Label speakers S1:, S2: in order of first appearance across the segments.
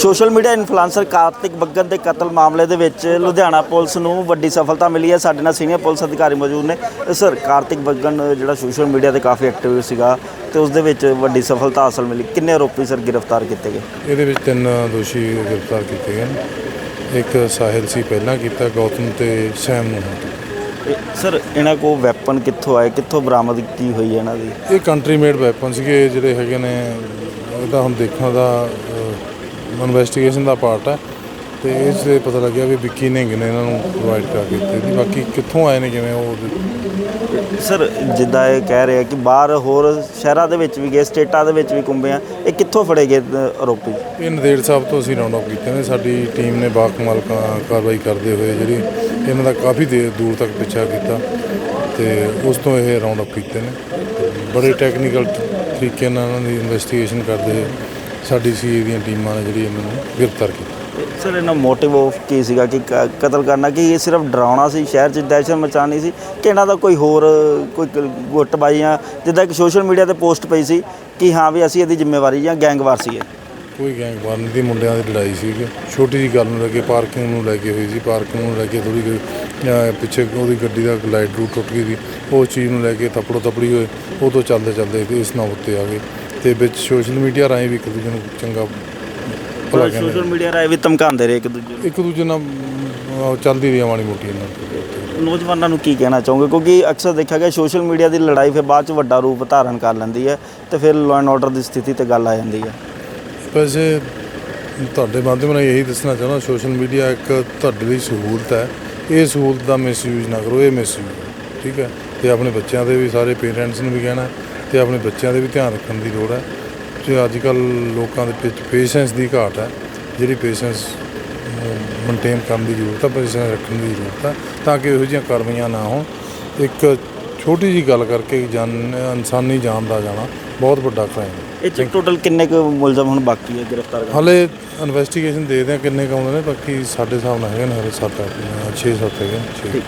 S1: Social media influencer Kartik Baggan ਦੇ ਕਤਲ ਮਾਮਲੇ ਦੇ ਵਿੱਚ ਲੁਧਿਆਣਾ ਪੁਲਿਸ ਨੂੰ ਵੱਡੀ ਸਫਲਤਾ ਮਿਲੀ ਹੈ। ਸਾਡੇ ਨਾਲ ਸੀਨੀਅਰ ਪੁਲਿਸ ਅਧਿਕਾਰੀ ਮੌਜੂਦ ਨੇ। ਸਰ ਕਾਰਤਿਕ ਬੱਗਨ ਜਿਹੜਾ ਸੋਸ਼ਲ ਮੀਡੀਆ ਤੇ ਕਾਫੀ ਐਕਟਿਵ ਸੀਗਾ ਤੇ ਉਸ ਦੇ ਵਿੱਚ ਵੱਡੀ ਸਫਲਤਾ ਹਾਸਲ ਮਿਲੀ। ਕਿੰਨੇ ਆਰੋਪੀ ਸਰ ਗ੍ਰਿਫਤਾਰ ਕੀਤੇ ਗਏ?
S2: ਇਹਦੇ ਵਿੱਚ ਤਿੰਨ ਦੋਸ਼ੀ ਗ੍ਰਿਫਤਾਰ ਕੀਤੇ ਗਏ ਨੇ। ਇੱਕ ਸਾਹਿਲ ਸੀ ਪਹਿਲਾਂ ਕੀਤਾ ਗੌਤਮ ਤੇ ਸੈਮ ਨੂੰ
S1: ਸਰ ਇਹਨਾਂ ਕੋਲ ਵੈਪਨ ਕਿੱਥੋਂ ਆਏ? ਕਿੱਥੋਂ ਬਰਾਮਦ ਕੀ ਹੋਈ ਹੈ ਇਹਨਾਂ ਦੀ?
S2: ਇਹ ਕੰਟਰੀ ਮੇਡ ਵੈਪਨ ਸੀਗੇ ਜਿਹੜੇ ਹੈਗੇ ਨੇ ਇਹਦਾ ਹੁਣ ਦੇਖਣ ਦਾ ਇਨਵੈਸਟੀਗੇਸ਼ਨ ਦਾ ਪਾਰਟ ਹੈ ਤੇ ਇਸ ਤੇ ਪਤਾ ਲੱਗਿਆ ਵੀ ਵਿੱਕੀ ਨੇ ਨੇ ਇਹਨਾਂ ਨੂੰ ਪ੍ਰੋਵਾਈਡ ਕਰ ਦਿੱਤੇ ਸੀ। ਬਾਕੀ ਕਿੱਥੋਂ ਆਏ ਨੇ ਕਿਵੇਂ ਉਹ
S1: ਸਰ ਜਿੱਦਾਂ ਇਹ ਕਹਿ ਰਹੇ ਆ ਕਿ ਬਾਹਰ ਹੋਰ ਸ਼ਹਿਰਾਂ ਦੇ ਵਿੱਚ ਵੀ ਗਏ ਸਟੇਟਾਂ ਦੇ ਵਿੱਚ ਵੀ ਘੁੰਮੇ ਆ ਇਹ ਕਿੱਥੋਂ ਫੜੇ ਗਏ ਆਰੋਪੀ?
S2: ਇਹ ਨਦੇੜ ਸਾਹਿਬ ਤੋਂ ਅਸੀਂ ਰਾਉਂਡ ਅਪ ਕੀਤੇ ਨੇ। ਸਾਡੀ ਟੀਮ ਨੇ ਬਾਕਮਾਲ ਕਾ- ਕਾਰਵਾਈ ਕਰਦੇ ਹੋਏ ਜਿਹੜੀ ਇਹਨਾਂ ਦਾ ਕਾਫੀ ਦੇਰ ਦੂਰ ਤੱਕ ਪਿੱਛਾ ਕੀਤਾ ਤੇ ਉਸ ਤੋਂ ਇਹ ਰਾਉਂਡ ਅਪ ਕੀਤੇ ਨੇ। ਬੜੇ ਟੈਕਨੀਕਲ ਤਰੀਕੇ ਨਾਲ ਇਹਨਾਂ ਦੀ ਇਨਵੈਸਟੀਗੇਸ਼ਨ ਕਰਦੇ ਹੋਏ ਸਾਡੀ ਸੀਏ ਦੀਆਂ ਟੀਮਾਂ ਨੇ ਜਿਹੜੀ ਇਹਨਾਂ ਨੂੰ ਗ੍ਰਿਫਤਾਰ ਕੀਤਾ।
S1: ਸਰ ਇਹਨਾਂ ਮੋਟਿਵ ਆਫ ਕੀ ਸੀਗਾ? ਕਿ ਕ- ਕਤਲ ਕਰਨਾ ਕਿ ਇਹ ਸਿਰਫ ਡਰਾਉਣਾ ਸੀ ਸ਼ਹਿਰ 'ਚ ਦਹਿਸ਼ਤ ਮਚਾਉਣੀ ਸੀ ਕਿ ਇਹਨਾਂ ਦਾ ਕੋਈ ਹੋਰ ਕੋਈ ਕ- ਗੁੱਟਬਾਜ਼ੀਆਂ ਜਿੱਦਾਂ ਕਿ ਸੋਸ਼ਲ ਮੀਡੀਆ ਤੇ ਪੋਸਟ ਪਈ ਸੀ ਕਿ ਹਾਂ ਵੀ ਅਸੀਂ ਇਹਦੀ ਜ਼ਿੰਮੇਵਾਰੀ ਜਾਂ ਗੈਂਗਵਾਰ ਸੀਗੇ?
S2: ਕੋਈ ਗੈਂਗਵਾਰ ਨਹੀਂ ਦੀ ਮੁੰਡਿਆਂ ਦੀ ਲੜਾਈ ਸੀਗੀ। ਛੋਟੀ ਜੀ ਗੱਲ ਨੂੰ ਲੈ ਕੇ ਪਾਰਕਿੰਗ ਨੂੰ ਲੈ ਕੇ ਹੋਈ ਸੀ। ਪਾਰਕਿੰਗ ਨੂੰ ਲੈ ਕੇ ਥੋੜੀ ਪਿੱਛੇ ਉਹਦੀ ਗੱਡੀ ਦਾ ਲਾਈਟ ਰੂਟ ਟੁੱਟ ਗਈ ਸੀ। ਉਸ ਚੀਜ਼ ਨੂੰ ਲੈ ਕੇ ਤਪੜੋ ਤਪੜੀ ਹੋਏ। ਉਹ ਤੋਂ ਚੱਲਦੇ ਚੱਲਦੇ ਇਸ ਨਾਲ ਉੱਤੇ ਆ ਗਏ। ਤੇ ਵਿੱਚ ਸੋਸ਼ਲ ਮੀਡੀਆ ਰਾਹੀਂ ਵੀ ਇੱਕ ਦੂਜੇ ਨੂੰ ਚੰਗਾ ਭਲਾ ਕਹਿੰਦੇ
S1: ਸੋਸ਼ਲ ਮੀਡੀਆ ਰਾਹੀਂ ਵੀ ਧਮਕਾਉਂਦੇ ਰਹੇ ਇੱਕ ਦੂਜੇ ਨੂੰ।
S2: ਇੱਕ ਦੂਜੇ ਨਾਲ ਚੱਲਦੀ ਰਹੀ ਮਾੜੀ ਮੋਟੀ ਇਹਨਾਂ ਦੀ।
S1: ਨੌਜਵਾਨਾਂ ਨੂੰ ਕੀ ਕਹਿਣਾ ਚਾਹੋਗੇ? ਕਿਉਂਕਿ ਅਕਸਰ ਦੇਖਿਆ ਗਿਆ ਸੋਸ਼ਲ ਮੀਡੀਆ ਦੀ ਲੜਾਈ ਫਿਰ ਬਾਅਦ 'ਚ ਵੱਡਾ ਰੂਪ ਧਾਰਨ ਕਰ ਲੈਂਦੀ ਹੈ ਤੇ ਫਿਰ ਲਾਅ ਐਂਡ ਆਰਡਰ ਦੀ ਸਥਿਤੀ ਤੇ ਗੱਲ ਆ ਜਾਂਦੀ ਹੈ।
S2: ਵੈਸੇ ਤੁਹਾਡੇ ਮਾਧਿਅਮ ਨਾਲ ਇਹੀ ਦੱਸਣਾ ਚਾਹੁੰਦਾ ਸੋਸ਼ਲ ਮੀਡੀਆ ਇੱਕ ਤੁਹਾਡੇ ਲਈ ਸਹੂਲਤ ਹੈ। ਇਹ ਸਹੂਲਤ ਦਾ ਮਿਸਯੂਜ਼ ਨਾ ਕਰੋ ਇਹ ਮਿਸਯੂਜ਼ ਠੀਕ ਹੈ? ਤੇ ਆਪਣੇ ਬੱਚਿਆਂ ਦੇ ਵੀ ਸਾਰੇ ਪੇਰੈਂਟਸ ਨੂੰ ਵੀ ਕਹਿਣਾ। ਤੇ ਆਪਣੇ ਬੱਚਿਆਂ ਦੇ ਵੀ ਧਿਆਨ ਰੱਖਣ ਦੀ ਲੋੜ ਹੈ। ਤੇ ਅੱਜ ਕੱਲ ਲੋਕਾਂ ਦੇ ਵਿੱਚ ਪੇਸ਼ੈਂਸ ਦੀ ਘਾਟ ਹੈ। ਜਿਹੜੀ ਪੇਸ਼ੈਂਸ ਮੇਨਟੇਨ ਕਰਨ ਦੀ ਜ਼ਰੂਰਤ ਹੈ ਪੇਸ਼ੈਂਸ ਰੱਖਣ ਦੀ ਜ਼ਰੂਰਤ ਹੈ, ਤਾਂ ਕਿ ਇਹੋ ਜਿਹੀਆਂ ਕਰਮੀਆਂ ਨਾ ਹੋਣ। ਇੱਕ ਛੋਟੀ ਜੀ ਗੱਲ ਕਰਕੇ ਜਾਨ, ਇਨਸਾਨੀ ਜਾਨ ਦਾ ਜਾਣਾ ਬਹੁਤ ਵੱਡਾ ਕ੍ਰਾਈਮ ਹੈ।
S1: ਇਹ 'ਚ ਟੋਟਲ ਕਿੰਨੇ ਕੁ ਮੁਲਜ਼ਮ ਹੁਣ ਬਾਕੀ ਹੈ ਗ੍ਰਿਫਤਾਰ ਕਰਨ?
S2: ਹਾਲੇ ਇਨਵੈਸਟੀਗੇਸ਼ਨ ਦੇਖਦੇ ਆ ਕਿੰਨੇ ਕੁ ਆਉਂਦੇ ਨੇ ਬਾਕੀ ਸਾਡੇ ਹਿਸਾਬ ਨਾਲ ਹੈਗੇ ਨੇ ਹਲੇ 7 6 7 ਹੈਗੇ 6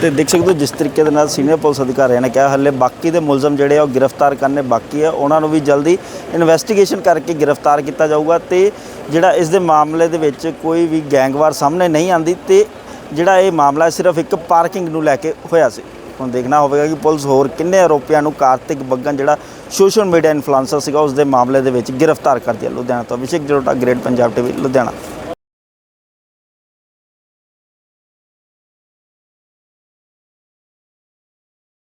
S1: ਤੇ ਦੇਖ ਸਕਦੇ ਹੋ ਜਿਸ ਤਰੀਕੇ ਦੇ ਨਾਲ ਸੀਨੀਅਰ ਪੁਲਿਸ ਅਧਿਕਾਰੀਆਂ ਨੇ ਕਿਹਾ ਹੱਲੇ ਬਾਕੀ ਦੇ ਮੁਲਜ਼ਮ ਜਿਹੜੇ ਆ ਉਹ ਗ੍ਰਿਫਤਾਰ ਕਰਨੇ ਬਾਕੀ ਆ। ਉਹਨਾਂ ਨੂੰ ਵੀ ਜਲਦੀ ਇਨਵੈਸਟੀਗੇਸ਼ਨ ਕਰਕੇ ਗ੍ਰਿਫਤਾਰ ਕੀਤਾ ਜਾਊਗਾ ਤੇ ਜਿਹੜਾ ਇਸ ਦੇ ਮਾਮਲੇ ਦੇ ਵਿੱਚ ਕੋਈ ਵੀ ਗੈਂਗਵਾਰ ਸਾਹਮਣੇ ਨਹੀਂ ਆਂਦੀ ਤੇ ਜਿਹੜਾ ਇਹ ਮਾਮਲਾ ਸਿਰਫ ਇੱਕ ਪਾਰਕਿੰਗ ਨੂੰ ਲੈ ਕੇ ਹੋਇਆ ਸੀ। ਹੁਣ ਦੇਖਣਾ ਹੋਵੇਗਾ ਕਿ ਪੁਲਿਸ ਹੋਰ ਕਿੰਨੇ ਆਰੋਪੀਆਂ ਨੂੰ ਕਾਰਤਿਕ ਬੱਗਨ ਜਿਹੜਾ ਸੋਸ਼ਲ ਮੀਡੀਆ ਇਨਫਲੂਐਂਸਰ ਸੀਗਾ ਉਸ ਦੇ ਮਾਮਲੇ ਦੇ ਵਿੱਚ ਗ੍ਰਿਫਤਾਰ ਕਰਦੀ ਹੈ। ਲੁਧਿਆਣਾ ਤੋਂ ਅਭਿਸ਼ੇਕ ਜਲੋਟਾ, ਗ੍ਰੇਟ ਪੰਜਾਬ ਟੀਵੀ, ਲੁਧਿਆਣਾ।